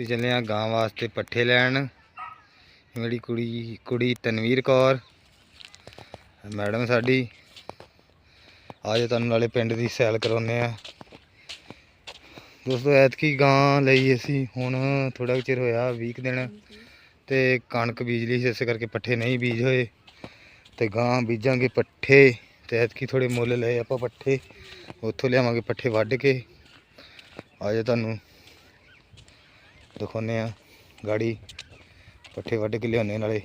ਅਸੀਂ ਚੱਲੇ ਆ ਗਾਂ ਵਾਸਤੇ ਪੱਠੇ ਲੈਣ। ਮੇਰੀ ਕੁੜੀ ਕੁੜੀ ਤਨਵੀਰ ਕੌਰ, ਮੈਡਮ ਸਾਡੀ। ਅੱਜ ਤੁਹਾਨੂੰ ਨਾਲੇ ਪਿੰਡ ਦੀ ਸੈਲ ਕਰਾਉਨੇ ਆ ਦੋਸਤੋ, ਐਤਕੀ ਗਾਂ ਲਈ ਅਸੀਂ ਹੁਣ ਥੋੜਾ ਚਿਰ ਹੋਇਆ 20 ਕੁ ਦਿਨ। ਤੇ ਕਣਕ ਬੀਜ ਲਈ ਸੀ, ਇਸੇ ਕਰਕੇ ਪੱਠੇ ਨਹੀਂ ਬੀਜ ਹੋਏ। ਤੇ ਗਾਂ ਬੀਜਾਂਗੇ ਪੱਠੇ। ਤੇ ਐਤਕੀ ਥੋੜੇ ਮੁੱਲ ਲਏ ਆਪਾਂ ਪੱਠੇ। ਉੱਥੋਂ ਲਿਆਵਾਂਗੇ ਪੱਠੇ ਵੱਢ ਕੇ। ਅੱਜ ਤੁਹਾਨੂੰ ਦਿਖਾਉਂਦੇ ਆ ਗਾੜੀ ਪੱਠੇ ਵੱਢ ਕੇ ਲਿਆਉਂਦੇ ਨਾਲੇ।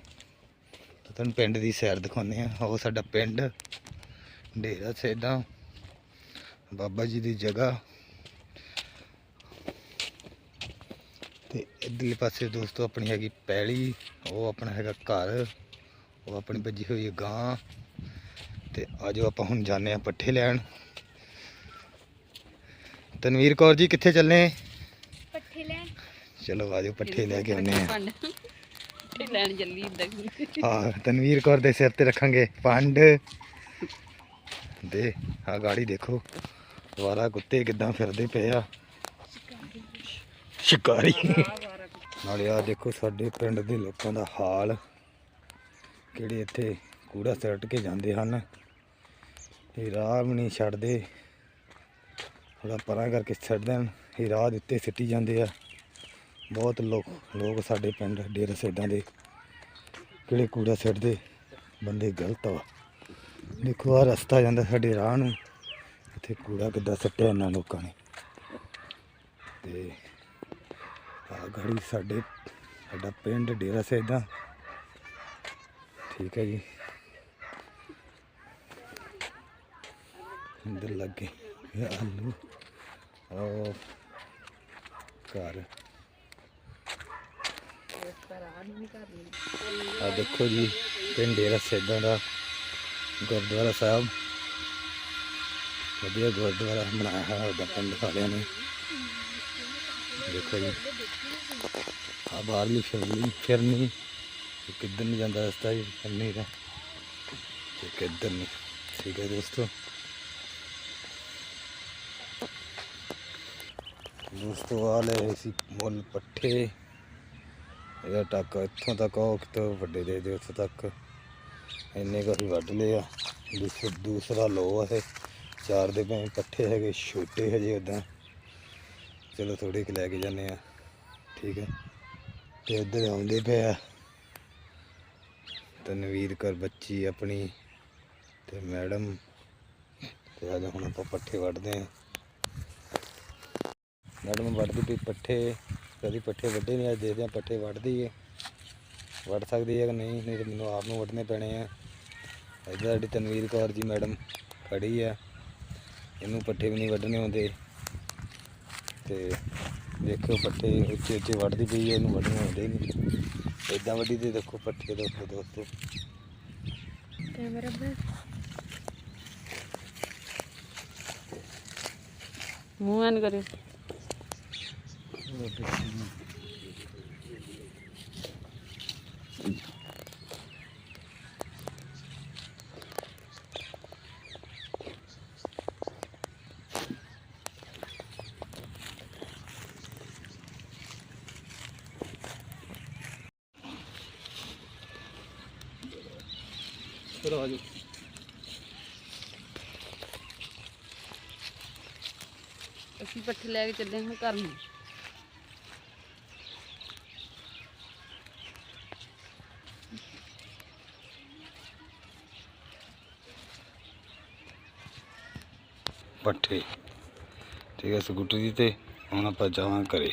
ਤੇ ਤੁਹਾਨੂੰ ਪਿੰਡ ਦੀ ਸੈਰ ਦਿਖਾਉਂਦੇ ਆ ਉਹ ਸਾਡਾ ਪਿੰਡ, ਡੇਰਾ ਸੇਡਾ, ਬਾਬਾ ਜੀ ਦੀ ਜਗ੍ਹਾ। ਤੇ ਇਧਰਲੇ ਪਾਸੇ ਦੋਸਤੋ ਆਪਣੀ ਹੈਗੀ ਪੈਲੀ, ਉਹ ਆਪਣਾ ਹੈਗਾ ਘਰ। ਉਹ ਆਪਣੀ ਭੱਜੀ ਹੋਈ ਹੈ ਗਾਂ। ਤੇ ਆਜੋ ਆਪਾਂ ਹੁਣ ਜਾਂਦੇ ਆ ਪੱਠੇ ਲੈਣ। ਤਨਵੀਰ ਕੌਰ ਜੀ ਕਿੱਥੇ ਚੱਲੇ? ਚਲੋ ਆਜੋ ਪੱਠੇ ਲੈ ਕੇ ਆਉਨੇ ਆ ਪੱਠੇ ਲੈਣ ਜੱਲੀ ਇਦਾਂ ਹਾਂ ਤਨਵੀਰ ਕੌਰ ਦੇ ਸਿਰ ਤੇ ਰੱਖਾਂਗੇ। ਪੰਡ। ਦੇ ਆ ਗਾੜੀ ਦੇਖੋ। ਵਾਰਾ ਕੁੱਤੇ ਕਿੱਦਾਂ ਫਿਰਦੇ ਪਏ ਆ। ਸ਼ਿਕਾਰੀ। ਨਾਲੇ ਆ ਦੇਖੋ ਸਾਡੇ ਪਿੰਡ ਦੇ ਲੋਕਾਂ ਦਾ ਹਾਲ। ਕਿਹੜੇ ਇੱਥੇ ਕੂੜਾ ਸਿੱਟ ਕੇ ਜਾਂਦੇ ਹਨ। ਇਹ ਰਾਹ ਵੀ ਨਹੀਂ ਛੱਡਦੇ। ਥੋੜਾ ਪਰਾਂ ਕਰਕੇ ਛੱਡ ਦੇਣ। ਇਹ ਰਾਹ ਦੇ ਉੱਤੇ ਸਿੱਟੀ ਜਾਂਦੇ ਆ। ਬਹੁਤ ਲੋਕ ਲੋਕ ਸਾਡੇ ਪਿੰਡ ਡੇਰਾ ਸੇਡਾਂ ਦੇ, ਕਿਹੜੇ ਕੂੜਾ ਸਿੱਟਦੇ, ਬੰਦੇ ਗਲਤ ਵਾ ਦੇਖੋ ਆ ਰਸਤਾ ਜਾਂਦਾ ਸਾਡੇ ਰਾਹ ਨੂੰ, ਇੱਥੇ ਕੂੜਾ ਕਿੱਦਾਂ ਸਿੱਟਿਆ ਇਹਨਾਂ ਲੋਕਾਂ ਨੇ। ਤੇ ਆ ਗਾੜੀ ਸਾਡੇ, ਸਾਡਾ ਪਿੰਡ ਡੇਰਾ ਸੇਡਾਂ। ਠੀਕ ਹੈ ਜੀ। ਅੰਦਰ ਲੱਗੇ। ਇਹ ਆਲੂ ਉਹ ਘਰ। ਆ ਦੇਖੋ ਜੀ, ਪਿੰਡ ਡੇਰਾ ਸੇਡਾਂ ਦਾ ਗੁਰਦੁਆਰਾ ਸਾਹਿਬ। ਵਧੀਆ ਗੁਰਦੁਆਰਾ ਬਣਾਇਆ ਹੋਇਆ ਉਹਦਾ ਪਿੰਡ ਵਾਲਿਆਂ ਨੇ। ਦੇਖੋ ਜੀ ਆ ਬਾਹਰਲੀ ਫਿਰਨੀ ਫਿਰਨੀ ਕਿੱਧਰ ਨੂੰ ਜਾਂਦਾ ਰਸਤਾ ਜੀ? ਫਿਰਨੀ ਦਾ ਤੇ ਕਿੱਧਰ ਨਹੀਂ ਠੀਕ ਹੈ ਦੋਸਤੋ। ਦੋਸਤੋ ਆ ਲੈ ਸੀ ਮੁੱਲ ਪੱਠੇ। ਇਹਦਾ ਟੱਕ ਇੱਥੋਂ ਤੱਕ ਉਹ ਕਿਤੋਂ ਵੱਡੇ ਦੇ ਦੇ ਉੱਥੋਂ ਤੱਕ। ਇੰਨੇ ਕੁ ਅਸੀਂ ਵੱਢ ਲਏ ਆ। ਦੂਸਰਾ ਦੂਸਰਾ ਲੋ ਆ ਇਹ। ਚਾਰ ਦੇ ਭਾਵੇਂ ਪੱਠੇ ਹੈਗੇ, ਛੋਟੇ ਹਜੇ ਉਦਾਂ ਚਲੋ ਥੋੜੇ ਕੁ ਲੈ ਕੇ ਜਾਂਦੇ ਆ। ਠੀਕ ਹੈ ਤੇ ਉੱਧਰ ਆਉਂਦੇ ਪਏ ਆ। ਤਨਵੀਰ ਕਰ ਬੱਚੀ ਆਪਣੀ ਤੇ ਮੈਡਮ। ਤੇ ਅੱਜ ਹੁਣ ਆਪਾਂ ਪੱਠੇ ਵੱਢਦੇ ਆ। ਮੈਡਮ ਵੱਢਦੀ ਪਈ ਪੱਠੇ। ਕਦੀ ਪੱਠੇ ਵੱਢੇ ਨਹੀਂ ਅੱਜ ਦੇਖਦੇ ਆ ਪੱਠੇ ਵੱਢਦੀ ਏ ਵੱਢ ਸਕਦੇ ਆ ਕਿ ਨਹੀਂ? ਨਹੀਂ ਤਾਂ ਮੈਨੂੰ ਆਪ ਨੂੰ ਵੱਢਣੇ ਪੈਣੇ ਆ। ਇੱਧਰ ਸਾਡੀ ਤਨਵੀਰ ਕੌਰ ਜੀ ਮੈਡਮ ਖੜੀ ਆ। ਇਹਨੂੰ ਪੱਠੇ ਵੀ ਨਹੀਂ ਵੱਢਣੇ ਆਉਂਦੇ। ਤੇ ਦੇਖੋ ਪੱਠੇ ਉੱਚੇ ਉੱਚੇ ਵੱਢਦੀ ਪਈ ਹੈ ਇਹਨੂੰ ਵੱਢਣੇ ਆਉਂਦੇ ਨਹੀਂ ਇਦਾਂ ਵੱਢੀ ਤੇ ਦੇਖੋ ਪੱਠੇ ਦੇਖੋ ਦੋਸਤੋ। ਕੈਮਰਾ ਮੂੰਹ ਐਨ ਕਰਿਓ। ਚਲੋ ਆਜੋ ਅਸੀਂ ਪੱਠੇ ਲੈ ਕੇ ਚੱਲੇ ਹਾਂ ਘਰ ਨੂੰ। ਪੱਠੇ ਠੀਕ ਹੈ ਸਕੂਟਰੀ ਤੇ ਹੁਣ ਆਪਾਂ ਜਾਵਾਂ ਘਰੇ।